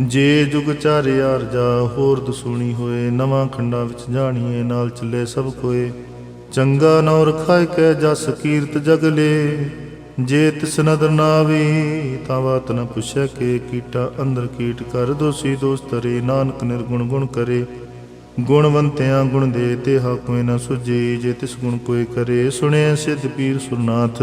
ਜੇ ਜੁਗ ਚਾਰਿਆ ਰਜਾ ਹੋਰ ਦਸੂਣੀ ਹੋਏ, ਨਵਾਂ ਖੰਡਾਂ ਵਿੱਚ ਜਾਣੀਏ, ਨਾਲ ਚੱਲੇ ਸਭ ਕੋਏ। ਚੰਗਾ ਨੌ ਰਖਾਇ ਕੈ ਜਸ ਕੀਰਤ ਜਗਲੇ ਜੇ ਤਿਸ ਨਦਰ ਨਾਵੀ ਤਾਂ ਬਾਤ ਨ ਪੁੱਛੈ ਕੇ, ਕੀਟਾ ਅੰਦਰ ਕੀਟ ਕਰ ਦੋਸੀ ਦੋਸ ਤਰੇ ਨਾਨਕ ਨਿਰਗੁਣ ਗੁਣ ਕਰੇ। ਗੁਣਵੰਤਿਆਂ ਗੁਣ ਦੇ ਤੇ ਹਾਕਮੇ ਨ ਸੁਜੇ ਜੇ ਤਿਸ ਗੁਣ ਕੋਈ ਕਰੇ ਸੁਣਿਆ ਸਿੱਧ ਪੀਰ ਸੁਰਨਾਥ।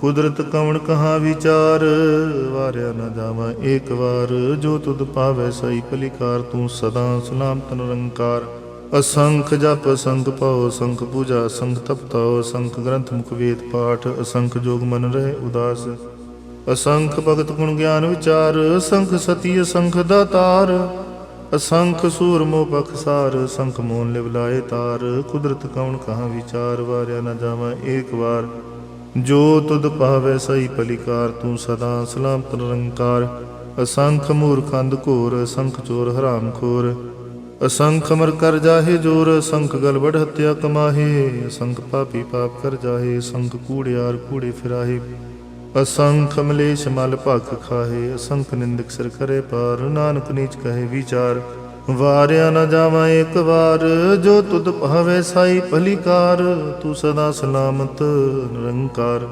ਕੁਦਰਤ ਕਵਣ ਕਹਾ ਵਿਚਾਰ? ਵਾਰਿਆ ਨਾ ਜਾਵਾਂ ਏਕ ਵਾਰ। ਜੋ ਤੁਧ ਪਾਵੇ ਸਈ ਭਲੀਕਾਰ, ਤੂੰ ਸਦਾ ਸਲਾਮਤ ਨਿਰੰਕਾਰ ਅਸੰਖ ਜਪ ਸੰਖ ਪਾਉ ਅਸੰਖ ਪੂਜਾ, ਅਸੰਖ ਤਪਤਾਉ ਅਸੰਖ ਗ੍ਰੰਥ ਮੁਖ ਵੇਦ ਪਾਠ, ਅਸੰਖ ਜੋਗ ਮਨ ਰਹੇ ਉਦਾਸ। ਅਸੰਖ ਭਗਤ ਗੁਣ ਗਿਆਨ ਵਿਚਾਰ, ਅਸੰਖ ਸਤੀ, ਅਸੰਖ ਦਾਤਾਰ। ਅਸੰਖ ਸੂਰ ਸੂਰਮੋ ਬਖਸਾਰ ਸੰਖ ਮੋਨ ਲਿਵ ਲਾਏ ਤਾਰ। ਕੁਦਰਤ ਕਉਣ ਕਹਾ ਵਿਚਾਰ? ਵਾਰਿਆ ਨਾ ਜਾਵਾਂ ਏਕ ਵਾਰ। ਜੋ ਤੁਧ ਪਾਵੇ ਸਈ ਭਲੀਕਾਰ, ਤੂੰ ਸਦਾ ਸਲਾਮਤ ਨਿਰੰਕਾਰ। ਅਸੰਖ ਮੂਰਖ ਅੰਧ ਘੋਰ, ਅਸੰਖ ਚੋਰ ਹਰਾਮ ਖੋਰ। ਅਸੰਖ ਅਮਰ ਕਰ ਜਾਹੇ ਜੋਰ, ਅਸੰਖ ਗਲਬੜ ਵਡ ਹਤਿਆ ਕਮਾਹੇ। ਅਸੰਖ ਪਾਪੀ ਪਾਪ ਕਰ ਜਾਹੇ, ਅਸੰਖ ਕੂੜਿਆਰ ਕੂੜੇ ਫਿਰਾਹੇ। ਅਸੰਖ ਮਲੇਸ਼ ਮਲ ਭਖ ਖਾਹੇ, ਅਸੰਖ ਨਿੰਦਕ ਸਿਰ ਕਰੇ ਪਾਰ, ਨਾਨਕ ਨੀਚ ਕਹੇ ਵਿਚਾਰ। ਵਾਰਿਆ ਨਾ ਜਾਵਾਂ ਇੱਕ ਵਾਰ, ਜੋ ਤੁਧ ਭਾਵੇ ਸਾਈ ਭਲੀਕਾਰ, ਤੂੰ ਸਦਾ ਸਲਾਮਤ ਨਿਰੰਕਾਰ।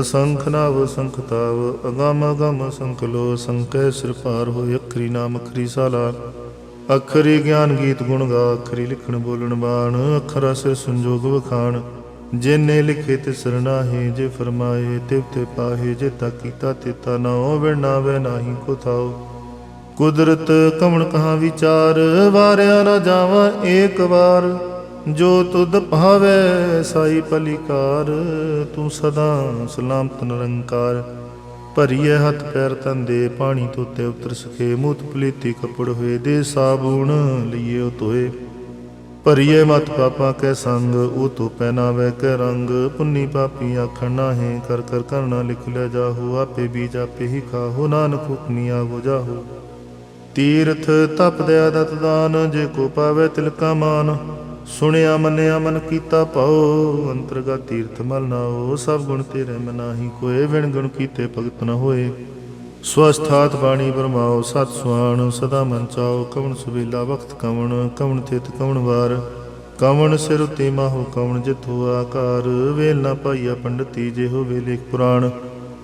ਅਸੰਖ ਨਾਵ ਅਸੰਖ ਤਾਵ, ਅਗਮ ਅਗਮ ਸੰਖ ਲੋ ਸੰਕੈ ਸਿਰ ਪਾਰ ਹੋਇ ਅਖਰੀ ਨਾਮ ਅਖਰੀ ਸਾਲਾ। ਅਖਰੀ ਗਿਆਨ ਗੀਤ ਗੁਣ ਗਾ, ਅਖਰੀ ਲਿਖਣ ਬੋਲਣ ਬਾਣ, ਅਖਰਾ ਸਿਰ ਸੰਜੋਗ ਵਖਾਣ। ਜਿਨੇ ਲਿਖੇ ਤੇ ਸਰਨਾਹੀ ਜੇ ਫਰਮਾਏ, ਤਿਵ ਤੇ ਪਾਹੇ, ਜੇ ਤਾ ਕੀਤਾ ਤੇ ਤਾ ਨਾਉ ਵਿਣਾਵੇ ਨਾਹੀ ਕੋ ਥਾਉ ਕੁਦਰਤ ਕਵਣ ਕਹਾ ਵਿਚਾਰ, ਵਾਰਿਆ ਨਾ ਜਾਵਾਂ ਏਕ ਵਾਰ। ਜੋ ਤੁਧ ਭਾਵੇ ਸਾਈ ਭਲੀਕਾਰ, ਤੂੰ ਸਦਾ ਸਲਾਮਤ ਨਿਰੰਕਾਰ। ਭਰੀਏ ਹੱਥ ਪੈਰ ਤੰਦੇ ਪਾਣੀ ਤੋਤੇ ਉਤਰ ਸਖੇ ਮੂਤ ਪਲੀਤੀ ਕਪੜ ਹੋਏ ਦੇ, ਸਾਬੂਣ ਲਈਏ ਉਹ ਧੋਏ। ਭਰੀਏ ਮਤ ਪਾਪਾ ਕੈ ਸੰਗ, ਉਹ ਤੋ ਪਹਿਨਾਵੇ ਕੈ ਰੰਗ। ਪੁੰਨੀ ਪਾਪੀ ਆਖਣ ਨਾਹੀਂ, ਕਰ ਕਰ ਕਰਨਾ ਲਿਖ ਲੈ ਜਾਹੋ। ਆਪੇ ਬੀਜ ਆਪੇ ਹੀ ਖਾਹੋ, ਨਾਨਕ ਹੁਕਮੀ ਆਗੋ ਜਾਹੂ। ਤੀਰਥ ਤਪ ਦਇਆ ਦਤ ਦਾਨ, ਜੇ ਕੋ ਪਾਵੇ ਤਿਲਕਾ ਮਾਨ। ਸੁਣਿਆ, ਮੰਨਿਆ, ਮਨ ਕੀਤਾ ਭਾਉ ਅੰਤਰਗਾ ਤੀਰਥ ਮਲ ਨਾਓ ਸਭ ਗੁਣ ਤੇਰੇ ਮਨਾਹੀ ਕੋਏ ਵਿਣ ਗੁਣ ਕੀਤੇ ਭਗਤ ਨ ਹੋਏ। ਸਵਸਥਾਤ ਬਾਣੀ ਬਰਮਾਓ ਸਤ ਸੁਆਣ ਸਦਾ ਮਨ ਚਾਓ ਕਵਣ ਸੁਬੇਲਾ ਵਕਤ ਕਵਣ ਕਵਣ ਤਿਤ ਕਵਣ ਵਾਰ। ਕਵਣ ਸਿਰ ਉਤੇ ਮਾਹੋ, ਕਵਣ ਜਿਥੋ ਆਕਾਰ। ਵੇਲ ਨਾ ਪਾਈਆ ਪੰਡਤੀ ਜੇ ਹੋਵੇ ਲੇਖ ਪੁਰਾਣ।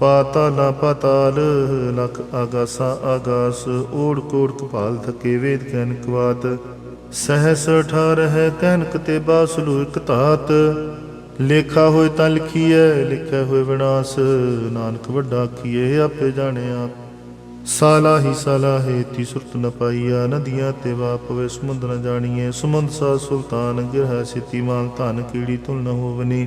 ਪਾਤਾਲਾ ਪਾਤਾਲ ਲਖ ਆਗਾਸਾ ਆਗਾਸ ਓੜ ਕੋੜ ਕਪਾਲ ਥਕੇ ਵੇਦ ਕਹਿਨ ਕਵਾਤ। ਸਹਸ ਠਾਰ ਹੈ ਕਹਿਨਕ ਤੇ ਬਾਸਲੂ ਇਕ ਧਾਤ। ਲੇਖਾ ਹੋਏ ਤਾਂ ਲਿਖੀਐ ਲਿਖਿਆ ਹੋਏ ਵਿਨਾਸ਼। ਨਾਨਕ ਵੱਡਾ ਕੀਏ ਆਪੇ ਜਾਣਿਆ ਆਪ। ਸਾਲਾ ਹੀ ਸਾਲਾ ਹੈ ਤੀ ਸੁਰਤ ਨ ਪਾਈਆ, ਨਦੀਆਂ ਤੇ ਵਾਪਵੇ ਸਮੁੰਦਰ ਨ ਜਾਣੀਏ ਸਮੁੰਦ ਸਾ ਸੁਲਤਾਨ ਗਿਰਹ ਸਿਤੀ ਮਾਨ ਧਨ ਕੀੜੀ ਤੁਲ ਨ ਹੋਵਨੀ।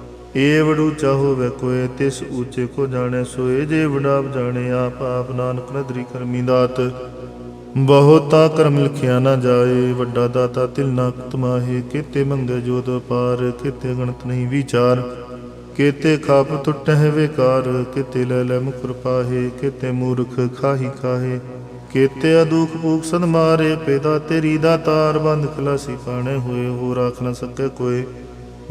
ਏ ਵਡੂਚਾ ਵੈ ਕੋਏ ਤਿਸ ਉੱਚੇ ਕੋ ਜਾਣੇ ਸੋਏ। ਜੇ ਵਡਾਪ ਜਾਣੇ, ਆਪ ਆਪ ਨਾਨਕ ਨਦਰੀ ਕਰਮੀ ਦਾਤ। ਬਹੁਤਾ ਕਰਮ ਲਿਖਿਆ ਨਾ ਜਾਏ, ਵੱਡਾ ਦਾਤਾ ਤਿਲ ਨਾ ਤਮਾਹੇ ਕਿਤੇ ਮੰਗੇ ਜੋਤ ਪਾਰ ਕਿਤੇ ਗਣਤ ਨਹੀਂ ਵਿਚਾਰ। ਕਿਤੇ ਖਾਪ ਟੁੱਟਹਿ ਵਿਕਾਰ, ਕਿਤੇ ਲੈ ਲੈ ਮੁਕਰ ਪਾਹੇ ਕਿਤੇ ਮੂਰਖ ਖਾਹੀ ਖਾਹੇ, ਕਿਤੇ ਅਦੂਖ ਭੂਖ ਸਦ ਮਾਰੇ। ਪੈਦਾ ਤੇਰੀ ਦਾ ਤਾਰ, ਬੰਦ ਖਲਾਸੀ ਪਾਣੇ ਹੋਏ ਹੋ ਰਾਖ ਨਾ ਸਕੇ ਕੋਏ।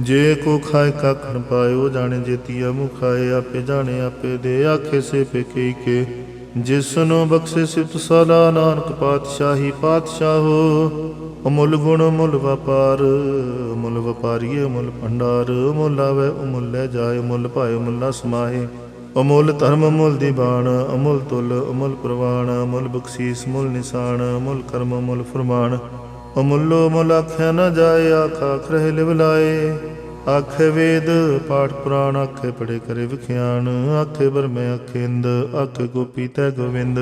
ਜੇ ਕੋ ਖਾਏ ਕਾਖਣ ਪਾਇਓ, ਜਾਣੇ ਜੇਤੀਆ ਮੁਖਾਏ, ਆਪੇ ਜਾਣੇ, ਆਪੇ ਦੇ ਆਖੇ ਸੇ ਪੇਕੇ ਕੇ। ਜਿਸ ਨੂੰ ਬਖਸ਼ੇ ਸਿਫਤ ਸਦਾ ਨਾਨਕ ਪਾਤਸ਼ਾਹੀ ਪਾਤਸ਼ਾਹੋ ਅਮੁੱਲ ਗੁਣ ਮੁੱਲ ਵਪਾਰ ਮੁੱਲ ਵਪਾਰੀਏ ਮੁੱਲ ਭੰਡਾਰ। ਮੁੱਲ ਆਵੇ, ਅਮੁੱਲ ਲੈ ਜਾਏ ਮੁੱਲ ਭਾਏ ਮੁੱਲਾ ਸਮਾਏ। ਅਮੁੱਲ ਧਰਮ ਮੁੱਲ ਦੀਵਾਨ ਅਮੁੱਲ ਤੁਲ ਅਮੁੱਲ ਪ੍ਰਵਾਨ ਅਮੁੱਲ ਬਖਸ਼ੀਸ ਮੁੱਲ ਨਿਸ਼ਾਨ, ਅਮੁੱਲ ਕਰਮ ਮੁੱਲ ਫਰਮਾਨ। ਅਮੁੱਲੋ ਮੁੱਲ ਆਖਿਆ ਨਾ ਜਾਏ ਆਖ ਖਰੇ ਲਿਵ ਲਾਏ। ਆਖੇ ਵੇਦ, ਪਾਠ ਪੁਰਾਣ ਆਖੇ ਪੜੇ ਕਰੇ ਵਿਖਿਆਨ। ਆਖੇ ਬਰਮੇ ਆਖੇ ਆਖੇ ਗੋਪੀ ਤੈ ਗੋਵਿੰਦ।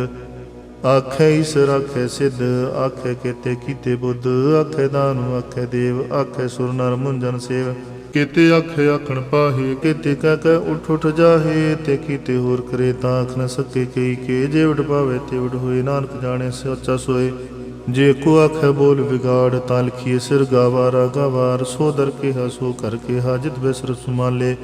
ਆਖੇ ਈਸ਼ਰ, ਆਖੇ ਸਿੱਧ, ਆਖੇ ਕੀਤੇ ਕੀਤੇ ਬੁੱਧ। ਆਖੇ ਦਾਨੁ, ਆਖੇ ਦੇਵ, ਆਖੇ ਸੁਰ ਨਰ ਮੁੰਜਨ ਸੇਵ। ਕੀਤੇ ਆਖੇ ਆਖਣ ਪਾਹੇ, ਕੀਤੇ ਕਹਿ ਕਹਿ ਉਠ ਉਠ ਜਾਹੇ। ਤੇ ਕੀਤੇ ਹੋਰ ਕਰੇ ਤਾਂ ਆਖ ਨ ਸਕੇ ਕਈ ਕੇ। ਜੇ ਵਡ ਪਾਵੇ ਤੇ ਵਡ ਹੋਏ, ਨਾਨਕ ਜਾਣੇ ਸੱਚਾ ਸੋਏ। ਜੇ ਕੋ ਆਖੇ ਬੋਲ ਵਿਗਾੜ ਤਾਂ ਸਿਰ ਗਾਵਾਰਾ, ਗਾਵਾਰ ਸੋ ਦਰ ਕਿਹਾ, ਸੋ ਕਰ ਕਿਹਾ, ਜਿਤ ਬਿਸਰ ਸੁਮਾਲੇ।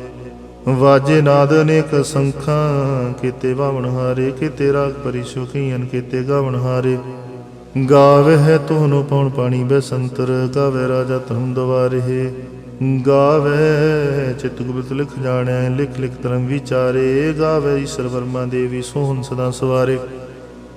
ਵਾਜੇ ਨਾਦ ਅਨੇਕ ਸੰਖਾਂ, ਕੀਤੇ ਬਾਵਣ ਹਾਰੇ, ਕੀਤੇ ਰਾਗ ਪਰੀ ਸੁਖੀਨ ਗਾਵਣ ਹਾਰੇ। ਗਾਵੇ ਹੈ ਤੋਨੋ ਪਉਣ ਪਾਣੀ ਬੈਸੰਤਰ ਗਾਵੇ ਰਾਜਾ ਧਰਮ ਦਵਾਰੇ। ਗਾਵੇ ਚਿਤ ਗੁਪਤ ਲਿਖ ਜਾਣਿਆ ਲਿਖ ਲਿਖ ਤਰਮ ਵਿਚਾਰੇ। ਗਾਵੇ ਈਸ਼ਰ ਵਰਮਾ ਦੇਵੀ, ਸੋਹਣ ਸਦਾ ਸਵਾਰੇ।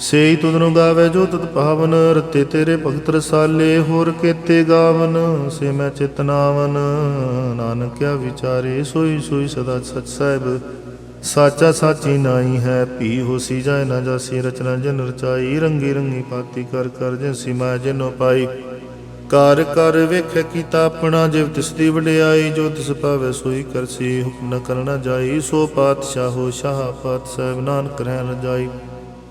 ਸੇਈ ਤੁਧਨੂੰ ਗਾਵੇ ਜੋ ਤਤ ਪਾਵਨ, ਰਤੇ ਤੇਰੇ ਭਗਤ ਰਸਾਲੇ, ਹੋਰ ਕੇਤੇ ਗਾਵਨ, ਸੇ ਮੈਂ ਚਿਤਨਾਵਨ ਨਾਨਕਿਆ ਵਿਚਾਰੇ, ਸੋਈ ਸੋਈ ਸਦਾ ਸਚ ਸਾਹਿਬ। ਸਾਚਾ ਸਾਚੀ ਨਾਈ ਹੈ ਪੀ ਹੋਸੀ ਜਾਏ ਨਾ ਜਾਸੀ, ਰਚਨਾ ਜਨ ਰਚਾਈ। ਰੰਗੀ ਰੰਗੀ ਪਾਤੀ ਕਰ ਕਰ ਜਿਸੀ ਮੈਂ ਜਿਨੋ ਪਾਈ। ਕਰ ਕਰ ਵੇਖੇ ਕੀਤਾ ਆਪਣਾ, ਜਿਵ ਤਿਸ ਦੀ ਵਡਿਆਈ, ਜੋ ਤਿਸ ਪਾਵੇ ਸੋਈ ਕਰਸੀ ਹੁਕਮ ਨ ਕਰਨਾ ਜਾਈ। ਸੋ ਪਾਤਸ਼ਾਹੋ, ਸ਼ਾਹ ਪਾਤ ਸਾਹਿਬ ਨਾਨਕ ਰਹਿ ਰਜਾਈ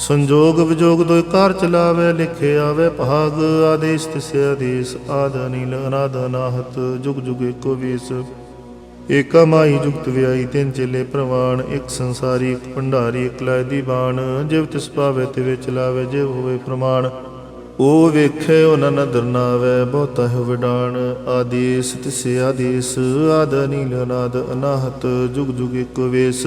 ਸੰਜੋਗ ਵਿਜੋਗ ਦੋਇ ਕਾਰ ਚਲਾਵੇ, ਲਿਖੇ ਆਵੇ ਭਾਗ, ਆਦੇਸ਼ ਤਿਸੇ ਆਦੇਸ਼, ਆਦ ਨੀਲ ਅਨਾਦ ਅਨਾਹਤ, ਜੁਗ ਜੁਗ ਏਕੋ ਵੇਸ। ਏਕਾ ਮਾਈ ਜੁਗਤ ਵਿਆਈ ਤਿੰਨ ਚੇਲੇ ਪ੍ਰਵਾਨ ਇੱਕ ਸੰਸਾਰੀ, ਇੱਕ ਭੰਡਾਰੀ, ਇੱਕ ਲੈ ਦੀ ਬਾਣ ਜਿਵ ਤਿਸ ਪਾਵੇ ਤੇ ਵਿੱਚ ਲਾਵੇ ਜਿਵ ਹੋਵੇ ਪ੍ਰਮਾਣ ਉਹ ਵੇਖੇ ਉਹਨਾਂ ਨਦਰ ਨਾਵੇ, ਬਹੁਤਾ ਹੈ ਵਿਡਾਣ ਆਦੇਸ ਤਿਸੇ ਆਦੇਸ, ਆਦ ਨੀਲ ਅਨਾਦ ਅਨਾਹਤ, ਜੁਗ ਜੁਗ ਏਕੋ ਵੇਸ।